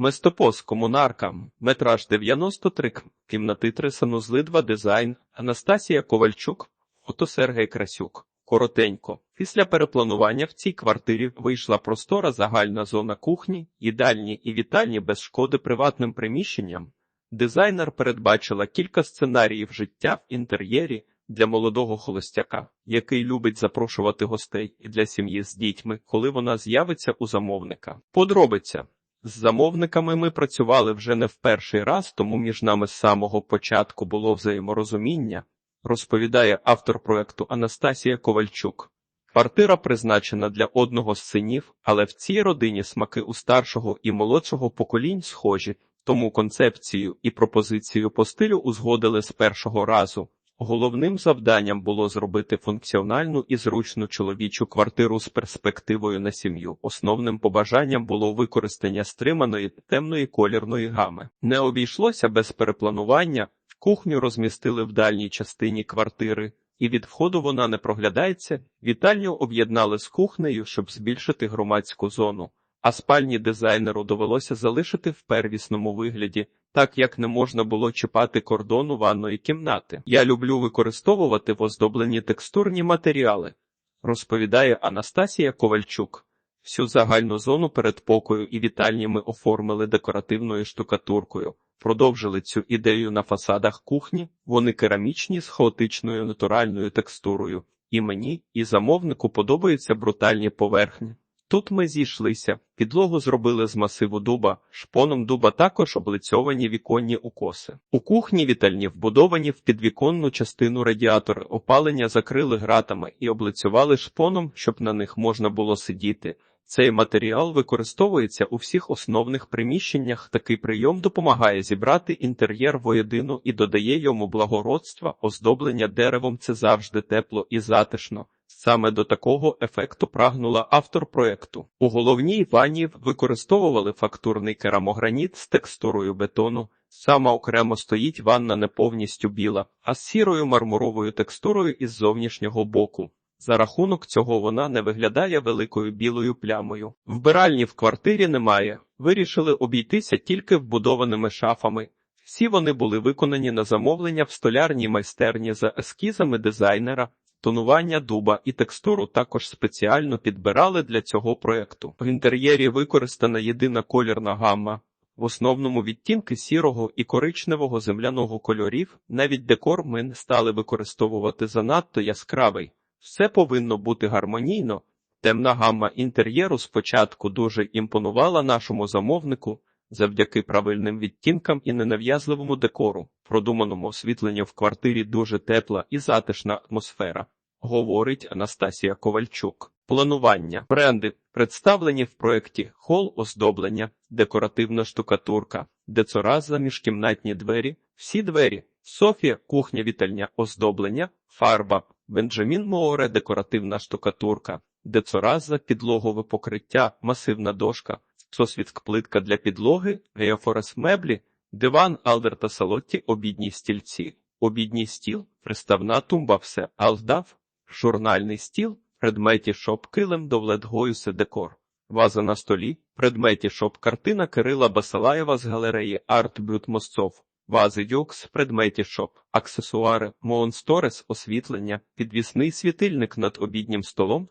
Местопос комунарка, метраж 93, к- кімнати 3 санузли 2 дизайн, Анастасія Ковальчук, фото Сергій Красюк. Коротенько. Після перепланування в цій квартирі вийшла простора загальна зона кухні, їдальні і вітальні без шкоди приватним приміщенням. Дизайнер передбачила кілька сценаріїв життя в інтер'єрі для молодого холостяка, який любить запрошувати гостей і для сім'ї з дітьми, коли вона з'явиться у замовника. Подробиця. З замовниками ми працювали вже не в перший раз, тому між нами з самого початку було взаєморозуміння, розповідає автор проекту Анастасія Ковальчук. Квартира призначена для одного з синів, але в цій родині смаки у старшого і молодшого поколінь схожі, тому концепцію і пропозицію по стилю узгодили з першого разу. Головним завданням було зробити функціональну і зручну чоловічу квартиру з перспективою на сім'ю. Основним побажанням було використання стриманої темної колірної гами. Не обійшлося без перепланування. Кухню розмістили в дальній частині квартири, і від входу вона не проглядається. Вітальню об'єднали з кухнею, щоб збільшити громадську зону. А спальні дизайнеру довелося залишити в первісному вигляді, так як не можна було чіпати кордону ванної кімнати. Я люблю використовувати в оздобленні текстурні матеріали, розповідає Анастасія Ковальчук. Всю загальну зону передпокою і вітальні ми оформили декоративною штукатуркою. Продовжили цю ідею на фасадах кухні, вони керамічні з хаотичною натуральною текстурою. І мені, і замовнику подобаються брутальні поверхні. Тут ми зійшлися, підлогу зробили з масиву дуба, шпоном дуба також облицьовані віконні укоси. У кухні вітальні вбудовані в підвіконну частину радіатори, опалення закрили гратами і облицювали шпоном, щоб на них можна було сидіти. Цей матеріал використовується у всіх основних приміщеннях. Такий прийом допомагає зібрати інтер'єр воєдину і додає йому благородства, оздоблення деревом це завжди тепло і затишно. Саме до такого ефекту прагнула автор проекту. У головній ванні використовували фактурний керамограніт з текстурою бетону. Сама окремо стоїть ванна не повністю біла, а з сірою мармуровою текстурою із зовнішнього боку. За рахунок цього вона не виглядає великою білою плямою. Вбиральні в квартирі немає. Вирішили обійтися тільки вбудованими шафами. Всі вони були виконані на замовлення в столярній майстерні за ескізами дизайнера. Тонування дуба і текстуру також спеціально підбирали для цього проекту. В інтер'єрі використана єдина колірна гамма. В основному відтінки сірого і коричневого земляного кольорів, навіть декор ми не стали використовувати занадто яскравий. Все повинно бути гармонійно. Темна гамма інтер'єру спочатку дуже імпонувала нашому замовнику завдяки правильним відтінкам і ненав'язливому декору, продуманому освітленню в квартирі дуже тепла і затишна атмосфера, говорить Анастасія Ковальчук. Планування. Бренди представлені в проєкті хол оздоблення, декоративна штукатурка, децораза міжкімнатні двері, всі двері, Софія, кухня вітальня оздоблення, фарба, Бенджамін Море, декоративна штукатурка, децораза, підлогове покриття, масивна дошка, сосвідк плитка для підлоги, геофорес меблі, диван Алдерта Салотті, обідні стільці, обідній стіл, приставна тумба, все Алдав, журнальний стіл, предметі шоп килим довлет Гоюсе декор. Ваза на столі, предметі шоп картина Кирила Басалаєва з галереї Арт Бют Мосцов. Вази Дюкс, предметі шоп, аксесуари, Моонсторес, освітлення, підвісний світильник над обіднім столом,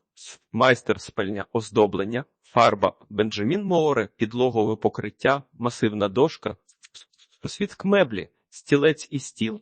майстер спальня, оздоблення, фарба, Бенджамін Море, підлогове покриття, масивна дошка, освітк меблі, стілець і стіл,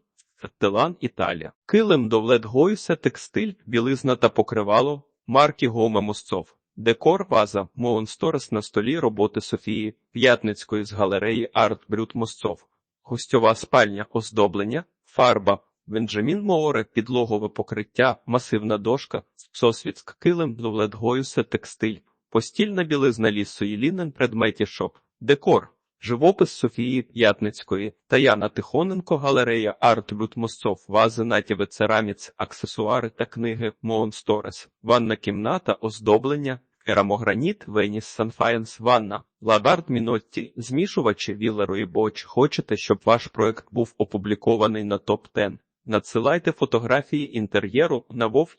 Телан Італія, килим довлет Гойса, текстиль, білизна та покривало, марки Гома Мосцов. Декор, ваза, Моонсторес на столі роботи Софії, П'ятницької з галереї Арт Брют Мосцов. Гостьова спальня, оздоблення, фарба, Бенджамін Море, підлогове покриття, масивна дошка, сосвіцк, килим, довлетгоюсе, текстиль, постільна білизна лісої лінен, предметі шоп, декор, живопис Софії П'ятницької, Таяна Тихоненко, галерея Арт Мосцов, вази натяви цераміц, аксесуари та книги, Моонсторес, ванна кімната, оздоблення, Керамограніт, Веніс, Санфаєнс, Ванна, Ладард Мінотті, змішувачі Вілеру і Боч. Хочете, щоб ваш проект був опублікований на топ 10 Надсилайте фотографії інтер'єру на Вов